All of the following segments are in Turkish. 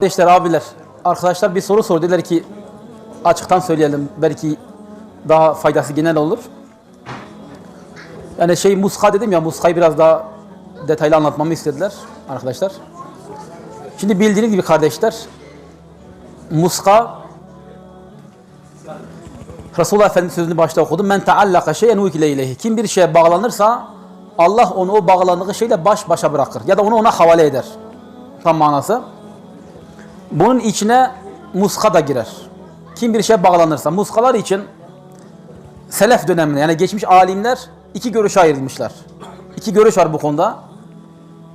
Kardeşler, abiler, arkadaşlar bir soru sordu. Dediler ki açıktan söyleyelim. Belki daha faydası genel olur. Yani şey muska dedim ya, muskayı biraz daha detaylı anlatmamı istediler arkadaşlar. Şimdi bildiğiniz gibi kardeşler, muska Resulullah Efendimiz sözünü başta okudum. Men taallaka şeyen ukile ileyhi. Kim bir şeye bağlanırsa Allah onu o bağlandığı şeyle baş başa bırakır. Ya da onu ona havale eder. Tam manası. Bunun içine muska da girer. Kim bir şeye bağlanırsa. Muskalar için selef döneminde yani geçmiş alimler iki görüşe ayrılmışlar. İki görüş var bu konuda.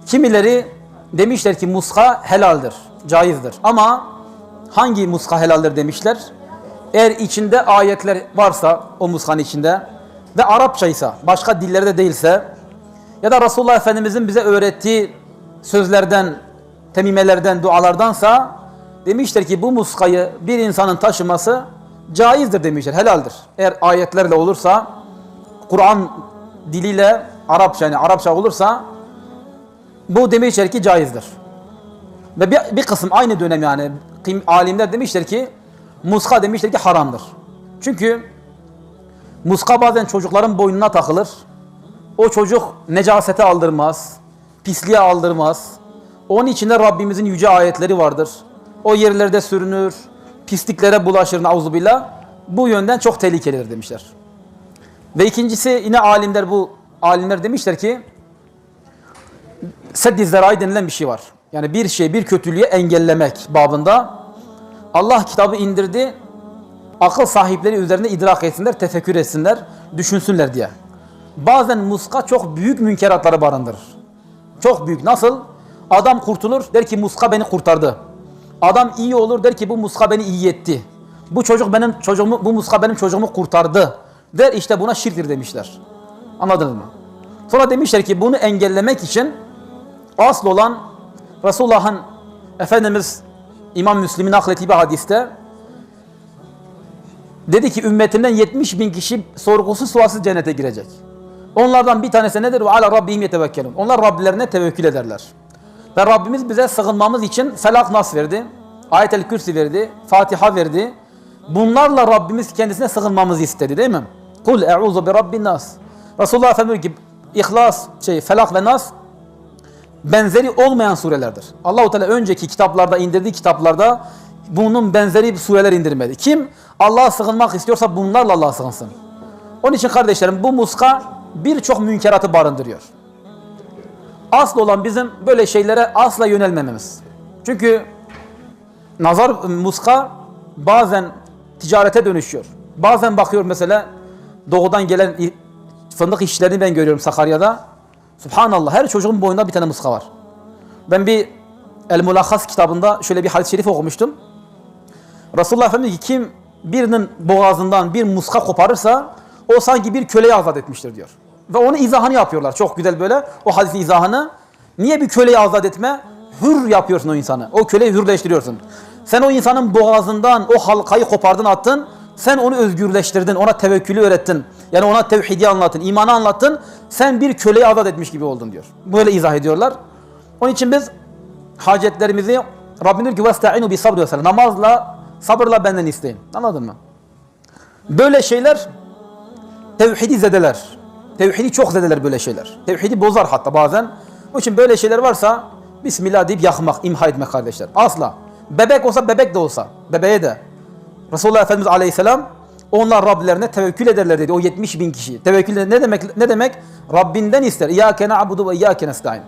Kimileri demişler ki muska helaldir, caizdir. Ama hangi muska helaldir demişler? Eğer içinde ayetler varsa o muskanın içinde ve Arapçaysa, başka dillerde değilse ya da Resulullah Efendimizin bize öğrettiği sözlerden, temimelerden, dualardansa demişler ki bu muskayı bir insanın taşıması caizdir demişler, helaldir. Eğer ayetlerle olursa, Kur'an diliyle Arapça yani Arapça olursa bu demişler ki caizdir. Ve bir, bir kısım aynı dönem yani alimler demişler ki muska demişler ki haramdır. Çünkü muska bazen çocukların boynuna takılır. O çocuk necasete aldırmaz, pisliğe aldırmaz. Onun içinde Rabbimizin yüce ayetleri vardır. O yerlerde sürünür, pisliklere bulaşır nauzubillah. Bu yönden çok tehlikelidir demişler. Ve ikincisi yine alimler bu alimler demişler ki seddi zerai denilen bir şey var. Yani bir şey, bir kötülüğü engellemek babında Allah kitabı indirdi. Akıl sahipleri üzerinde idrak etsinler, tefekkür etsinler, düşünsünler diye. Bazen muska çok büyük münkeratları barındırır. Çok büyük. Nasıl? Adam kurtulur, der ki muska beni kurtardı. Adam iyi olur, der ki bu muska beni iyi etti. Bu çocuk benim çocuğumu, bu muska benim çocuğumu kurtardı. Der işte buna şirktir demişler. Anladınız mı? Sonra demişler ki bunu engellemek için asıl olan Resulullah'ın Efendimiz İmam Müslim'in naklettiği bir hadiste dedi ki ümmetinden 70 bin kişi sorgusuz sualsiz cennete girecek. Onlardan bir tanesi nedir? Ve ala rabbihim yetevekkelun. Onlar Rablerine tevekkül ederler. Ve Rabbimiz bize sığınmamız için Felak Nas verdi. Ayet-el Kürsi verdi. Fatiha verdi. Bunlarla Rabbimiz kendisine sığınmamızı istedi değil mi? Kul e'uzu bi rabbin nas. Resulullah Efendimiz ki İhlas, şey, Felak ve Nas benzeri olmayan surelerdir. Allahu Teala önceki kitaplarda indirdiği kitaplarda bunun benzeri sureler indirmedi. Kim Allah'a sığınmak istiyorsa bunlarla Allah'a sığınsın. Onun için kardeşlerim bu muska birçok münkeratı barındırıyor. Asıl olan bizim böyle şeylere asla yönelmememiz. Çünkü nazar muska bazen ticarete dönüşüyor. Bazen bakıyor mesela doğudan gelen fındık işçilerini ben görüyorum Sakarya'da. Subhanallah her çocuğun boynunda bir tane muska var. Ben bir El Mulahhas kitabında şöyle bir hadis-i şerif okumuştum. Resulullah Efendimiz kim birinin boğazından bir muska koparırsa o sanki bir köleyi azat etmiştir diyor. Ve onu izahını yapıyorlar çok güzel böyle o hadisin izahını. Niye bir köleyi azat etme? Hür yapıyorsun o insanı. O köleyi hürleştiriyorsun. Sen o insanın boğazından o halkayı kopardın attın. Sen onu özgürleştirdin. Ona tevekkülü öğrettin. Yani ona tevhidi anlattın. imanı anlattın. Sen bir köleyi azat etmiş gibi oldun diyor. Böyle izah ediyorlar. Onun için biz hacetlerimizi Rabbim diyor ki vestainu bi sabr Namazla, sabırla benden isteyin. Anladın mı? Böyle şeyler tevhidi zedeler. Tevhidi çok zedeler böyle şeyler. Tevhidi bozar hatta bazen. Onun için böyle şeyler varsa Bismillah deyip yakmak, imha etmek kardeşler. Asla. Bebek olsa bebek de olsa. Bebeğe de. Resulullah Efendimiz Aleyhisselam onlar Rablerine tevekkül ederler dedi. O 70 bin kişi. Tevekkül ne demek? Ne demek? Rabbinden ister. İyyâke na'budu ve iyyâke nestaîn.